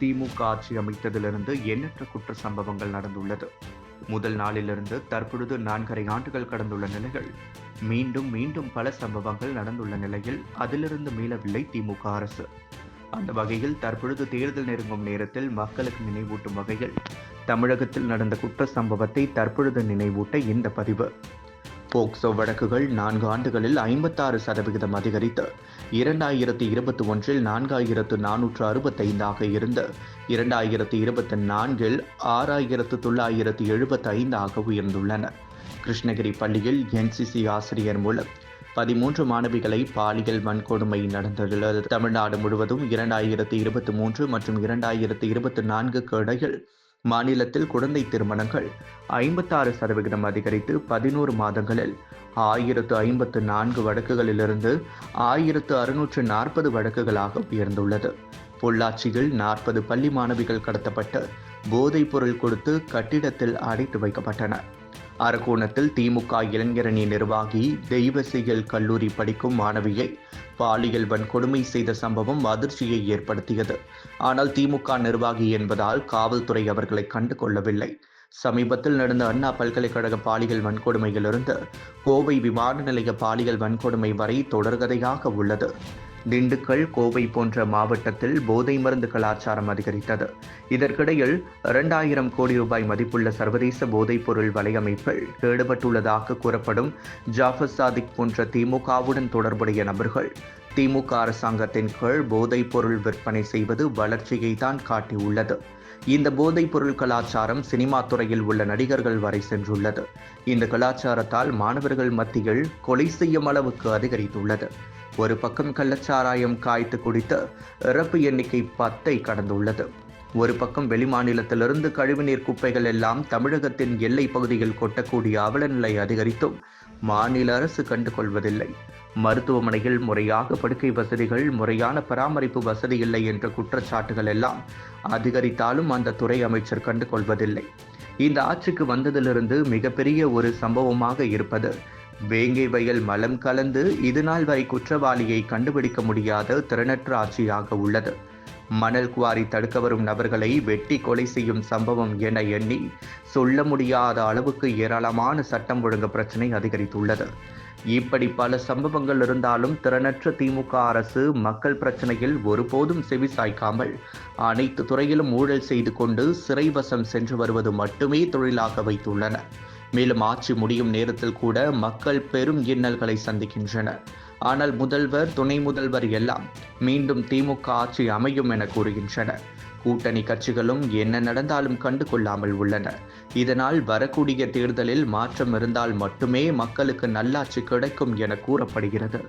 திமுக ஆட்சி அமைத்ததிலிருந்து எண்ணற்ற குற்ற சம்பவங்கள் நடந்துள்ளது. முதல் நாளிலிருந்து தற்பொழுது நான்கரை ஆண்டுகள் கடந்துள்ள நிலையில் மீண்டும் மீண்டும் பல சம்பவங்கள் நடந்துள்ள நிலையில் அதிலிருந்து மீளவில்லை திமுக அரசு. அந்த வகையில் தற்பொழுது தேர்தல் நெருங்கும் நேரத்தில் மக்களுக்கு நினைவூட்டும் வகையில் தமிழகத்தில் நடந்த குற்ற சம்பவத்தை தற்பொழுது நினைவூட்ட இந்த பதிவு. போக்சோ வழக்குகள் நான்கு ஆண்டுகளில் ஐம்பத்தாறு சதவிகிதம் அதிகரித்து இரண்டாயிரத்தி இருபத்தி ஒன்றில் நான்காயிரத்து நானூற்று அறுபத்தைந்தாக இருந்து இரண்டாயிரத்தி இருபத்தி நான்கில் ஆறாயிரத்து தொள்ளாயிரத்து எழுபத்தி ஐந்தாக உயர்ந்துள்ளன. கிருஷ்ணகிரி பள்ளியில் என்சிசி ஆசிரியர் மூலம் பதிமூன்று மாணவிகளை பாலியல் வன்கொடுமை நடந்துள்ளது தமிழ்நாடு முழுவதும் இரண்டாயிரத்தி இருபத்தி மூன்று மற்றும் இரண்டாயிரத்தி இருபத்தி நான்குக்கு இடையில் மாநிலத்தில் குழந்தை திருமணங்கள் ஐம்பத்தாறு சதவிகிதம் அதிகரித்து பதினோரு மாதங்களில் ஆயிரத்து ஐம்பத்து நான்கு வழக்குகளிலிருந்து ஆயிரத்து அறுநூற்று நாற்பது வழக்குகளாக உயர்ந்துள்ளது. பொள்ளாச்சியில் நாற்பது பள்ளி மாணவிகள் கடத்தப்பட்டு போதைப் பொருள் கொடுத்து கட்டிடத்தில் அடைத்து வைக்கப்பட்டனர். அரக்கோணத்தில் திமுக இளைஞரணி நிர்வாகி தெய்வசெயல் கல்லூரி படிக்கும் மாணவியை பாலியல் வன்கொடுமை செய்த சம்பவம் அதிர்ச்சியை ஏற்படுத்தியது. ஆனால் திமுக நிர்வாகி என்பதால் காவல்துறை அவர்களை கண்டு கொள்ளவில்லை. சமீபத்தில் நடந்த அண்ணா பல்கலைக்கழக பாலியல் வன்கொடுமையிலிருந்து கோவை விமான நிலைய பாலியல் வன்கொடுமை வரை தொடர்கதையாக உள்ளது. திண்டுக்கல் கோவை போன்ற மாவட்டத்தில் போதை மருந்து கலாச்சாரம் அதிகரித்தது. இதற்கிடையில் இரண்டாயிரம் கோடி ரூபாய் மதிப்புள்ள சர்வதேச போதைப் பொருள் வலையமைப்பில் ஈடுபட்டுள்ளதாக கூறப்படும் ஜாஃபர் சாதிக் போன்ற திமுகவுடன் தொடர்புடைய நபர்கள் திமுக அரசாங்கத்தின் கீழ் போதைப் பொருள் விற்பனை செய்வது வளர்ச்சியை தான் காட்டியுள்ளது. இந்த போதைப் பொருள் கலாச்சாரம் சினிமா துறையில் உள்ள நடிகர்கள் வரை சென்றுள்ளது. இந்த கலாச்சாரத்தால் மாணவர்கள் மத்தியில் கொலை செய்யும் அளவுக்கு அதிகரித்துள்ளது. ஒரு பக்கம் கள்ளச்சாராயம் காய்த்து குடித்த இறப்பு எண்ணிக்கை பத்தை கடந்துள்ளது. ஒரு பக்கம் வெளிமாநிலத்திலிருந்து கழிவுநீர் குப்பைகள் எல்லாம் தமிழகத்தின் எல்லை பகுதியில் கொட்டக்கூடிய அவலநிலை அதிகரித்தும் மாநில அரசு கண்டுகொள்வதில்லை. மருத்துவமனையில் முறையாக படுக்கை வசதிகள் முறையான பராமரிப்பு வசதி இல்லை என்ற குற்றச்சாட்டுகள் எல்லாம் அதிகரித்தாலும் அந்த துறை அமைச்சர் கண்டுகொள்வதில்லை. இந்த ஆட்சிக்கு வந்ததிலிருந்து மிகப்பெரிய ஒரு சம்பவமாக இருப்பது வேங்கை வயல் மலம் கலந்து இதுநாள் வரை குற்றவாளியை கண்டுபிடிக்க முடியாத திறனற்ற ஆட்சியாக உள்ளது. மணல் குவாரி தடுக்க வரும் நபர்களை வெட்டி கொலை செய்யும் சம்பவம் என எண்ணி சொல்ல முடியாத அளவுக்கு ஏராளமான சட்டம் ஒழுங்கு பிரச்சனை அதிகரித்துள்ளது. இப்படி பல சம்பவங்கள் இருந்தாலும் திறனற்ற திமுக அரசு மக்கள் பிரச்சனையில் ஒருபோதும் செவி சாய்க்காமல் அனைத்து துறையிலும் ஊழல் செய்து கொண்டு சிறைவசம் சென்று வருவது மட்டுமே தொழிலாக வைத்துள்ளன. மேலும் ஆட்சி முடியும் நேரத்தில் கூட மக்கள் பெரும் இன்னல்களை சந்திக்கின்றனர். ஆனால் முதல்வர் துணை முதல்வர் எல்லாம் மீண்டும் திமுக ஆட்சி அமையும் என கூறுகின்றனர். கூட்டணி கட்சிகளும் என்ன நடந்தாலும் கண்டு கொள்ளாமல் உள்ளன. இதனால் வரக்கூடிய தேர்தலில் மாற்றம் இருந்தால் மட்டுமே மக்களுக்கு நல்லாட்சி கிடைக்கும் என கூறப்படுகிறது.